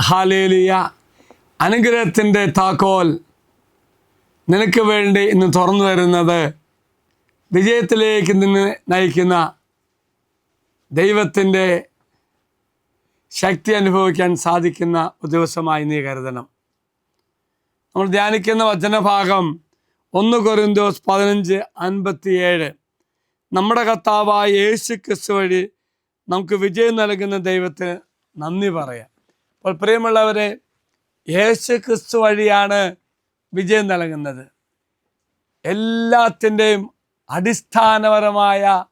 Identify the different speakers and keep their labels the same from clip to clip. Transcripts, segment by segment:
Speaker 1: Hallelujah അനുഗ്രഹത്തിന്റെ താക്കോൽ നിനക്ക് വേണ്ടി ഇന്ന് തുറന്നു വരുന്നത് വിജയത്തിലേക്ക് നിന്ന് നയിക്കുന്ന ദൈവത്തിന്റെ ശക്തി അനുഭവിക്കാൻ സാധിക്കുന്ന ഒരു ദിവസമായി നീ കരുതണം. നമ്മൾ ധ്യാനിക്കുന്ന വചനഭാഗം ഒന്ന് കൊരിന്തോസ് പതിനഞ്ച് അൻപത്തിയേഴ്. നമ്മുടെ കർത്താവായ യേശു ക്രിസ്തു വഴി നമുക്ക് വിജയം നൽകുന്ന ദൈവത്തിന് നന്ദി പറയാം. അപ്പോൾ പ്രിയമുള്ളവരെ യേശു ക്രിസ്തു വഴിയാണ് വിജയം നൽകുന്നത്. എല്ലാത്തിന്റെയും അടിസ്ഥാനപരമായ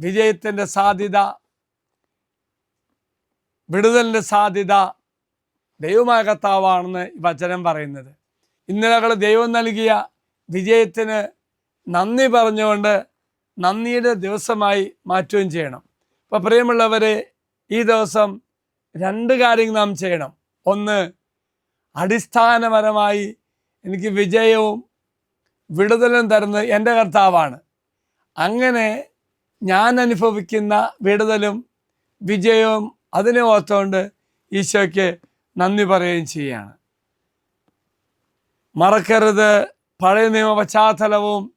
Speaker 1: വിജയത്തിന്റെ സാധ്യത വിടുതലിന്റെ സാധ്യത ദൈവമായ കർത്താവാണെന്ന് വചനം പറയുന്നത്. ഇന്നലകൾ ദൈവം നൽകിയ വിജയത്തിന് നന്ദി പറഞ്ഞുകൊണ്ട് നന്ദിയുടെ ദിവസമായി മാറ്റുകയും ചെയ്യണം. അപ്പോൾ പ്രിയമുള്ളവരെ ഈ ദിവസം രണ്ട് കാര്യങ്ങൾ നാം ചെയ്യണം. ഒന്ന് അടിസ്ഥാനപരമായി എനിക്ക് വിജയവും വിടുതലും തരുന്നത് എന്റെ കർത്താവാണ്. അങ്ങനെ ഞാൻ അനുഭവിക്കുന്ന വിടുതലും വിജയവും അതിനെ ഓർത്തുകൊണ്ട് ഈശോയ്ക്ക് നന്ദി പറയുകയും ചെയ്യുകയാണ്. മറക്കരുത്. പഴയ നിയമ പശ്ചാത്തലവും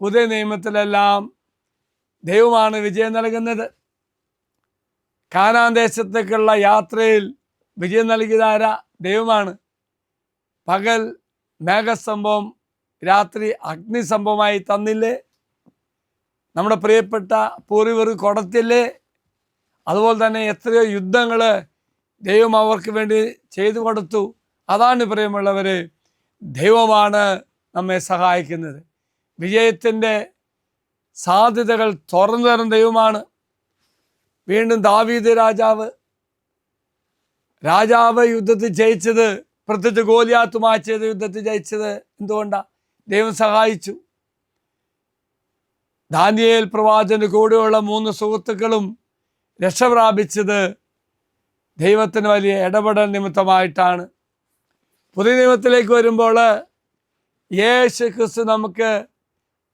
Speaker 1: പുതിയ നിയമത്തിലെല്ലാം ദൈവമാണ് വിജയം നൽകുന്നത്. കാനാൻ ദേശത്തേക്കുള്ള യാത്രയിൽ വിജയം നൽകിയതാര? ദൈവമാണ്. പകൽ മേഘസംഭവം രാത്രി അഗ്നിസംഭവമായി തന്നില്ലേ? നമ്മുടെ പ്രിയപ്പെട്ട പൂർവികർ കൊടത്തില്ലേ? അതുപോലെ തന്നെ എത്രയോ യുദ്ധങ്ങൾ ദൈവം അവർക്ക് വേണ്ടി ചെയ്തു കൊടുത്തു. അതാണ് പ്രിയമുള്ളവർ ദൈവമാണ് നമ്മെ സഹായിക്കുന്നത്. വിജയത്തിന്റെ സാധ്യതകൾ തുറന്നു തരുന്ന ദൈവമാണ്. വീണ്ടും ദാവീദ് രാജാവ്. രാജാവ് യുദ്ധത്തിൽ ജയിച്ചത് പ്രത്യേകിച്ച് ഗോലിയാത്തുമായി ചെയ്ത യുദ്ധത്തിൽ ജയിച്ചത് എന്തുകൊണ്ടാണ് ദൈവം സഹായിച്ചു. ദാനിയേൽ പ്രവാചന് കൂടെയുള്ള മൂന്ന് സുഹൃത്തുക്കളും രക്ഷ പ്രാപിച്ചത് ദൈവത്തിന് വലിയ ഇടപെടൽ നിമിത്തമായിട്ടാണ്. പുതിയ നിയമത്തിലേക്ക് വരുമ്പോൾ യേശു ക്രിസ്തു നമുക്ക്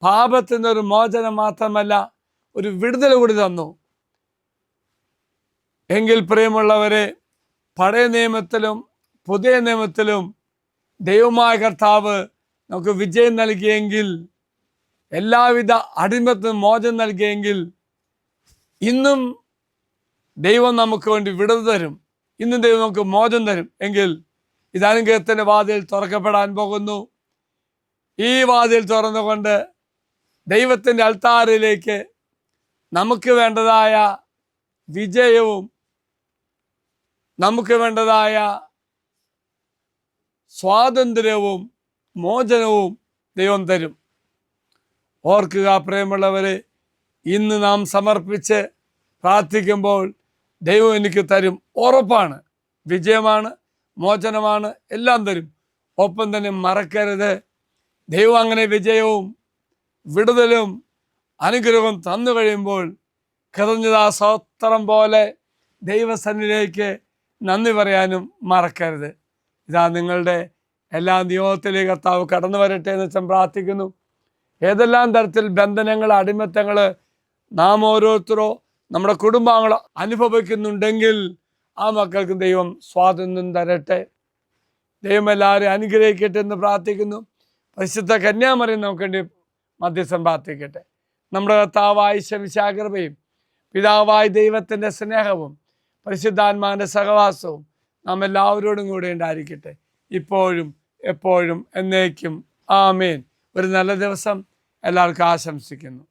Speaker 1: പാപത്തിനൊരു മോചനം മാത്രമല്ല ഒരു വിടുതൽ കൂടി തന്നു. എങ്കിൽ പ്രിയമുള്ളവരെ പഴയ നിയമത്തിലും പുതിയ നിയമത്തിലും ദൈവമായ കർത്താവ് നമുക്ക് വിജയം നൽകിയെങ്കിൽ എല്ലാവിധ അടിമത്തിനും മോചനം നൽകിയെങ്കിൽ ഇന്നും ദൈവം നമുക്ക് വേണ്ടി വിടുതൽ തരും. ഇന്നും ദൈവം നമുക്ക് മോചം തരും. എങ്കിൽ ഇത് അനുഗ്രഹത്തിന്റെ വാതിൽ തുറക്കപ്പെടാൻ പോകുന്നു. ഈ വാതിൽ തുറന്നുകൊണ്ട് ദൈവത്തിന്റെ അൾത്താറിലേക്ക് നമുക്ക് വേണ്ടതായ വിജയവും നമുക്ക് വേണ്ടതായ സ്വാതന്ത്ര്യവും മോചനവും ദൈവം തരും. ഓർക്കുക പ്രേമുള്ളവരെ ഇന്ന് നാം സമർപ്പിച്ച് പ്രാർത്ഥിക്കുമ്പോൾ ദൈവം എനിക്ക് തരും ഉറപ്പാണ്. വിജയമാണ് മോചനമാണ് എല്ലാം തരും. ഒപ്പം തന്നെ മറക്കരുത്. ദൈവം അങ്ങനെ വിജയവും വിടുതലും അനുഗ്രഹവും തന്നു കഴിയുമ്പോൾ കൃതജ്ഞതാ സ്വത്രം പോലെ ദൈവസന്നിധിയിലേക്ക് നന്ദി പറയാനും മറക്കരുത്. ഇതാ നിങ്ങളുടെ എല്ലാ നിയോഗത്തിലേക്ക് കർത്താവ് കടന്നു വരട്ടെ എന്ന് വെച്ചാൽ പ്രാർത്ഥിക്കുന്നു. ഏതെല്ലാം തരത്തിൽ ബന്ധനങ്ങൾ അടിമത്തങ്ങൾ നാം ഓരോരുത്തരോ നമ്മുടെ കുടുംബാംഗങ്ങളോ അനുഭവിക്കുന്നുണ്ടെങ്കിൽ ആ മക്കൾക്ക് ദൈവം സ്വാതന്ത്ര്യം തരട്ടെ. ദൈവം എല്ലാവരെയും അനുഗ്രഹിക്കട്ടെ എന്ന് പ്രാർത്ഥിക്കുന്നു. പരിശുദ്ധ കന്യാമറിയും നമുക്ക് വേണ്ടി മധ്യസ്ഥം പ്രാർത്ഥിക്കട്ടെ. നമ്മുടെ കർത്താവായ ശമിശാകൃപയും പിതാവായ ദൈവത്തിന്റെ സ്നേഹവും പരിശുദ്ധാത്മാവിന്റെ സഹവാസവും നാം എല്ലാവരോടും കൂടെ ഉണ്ടായിരിക്കട്ടെ. ഇപ്പോഴും എപ്പോഴും എന്നേക്കും. ആമേൻ. ഒരു നല്ല ദിവസം എല്ലാവർക്കും ആശംസിക്കുന്നു.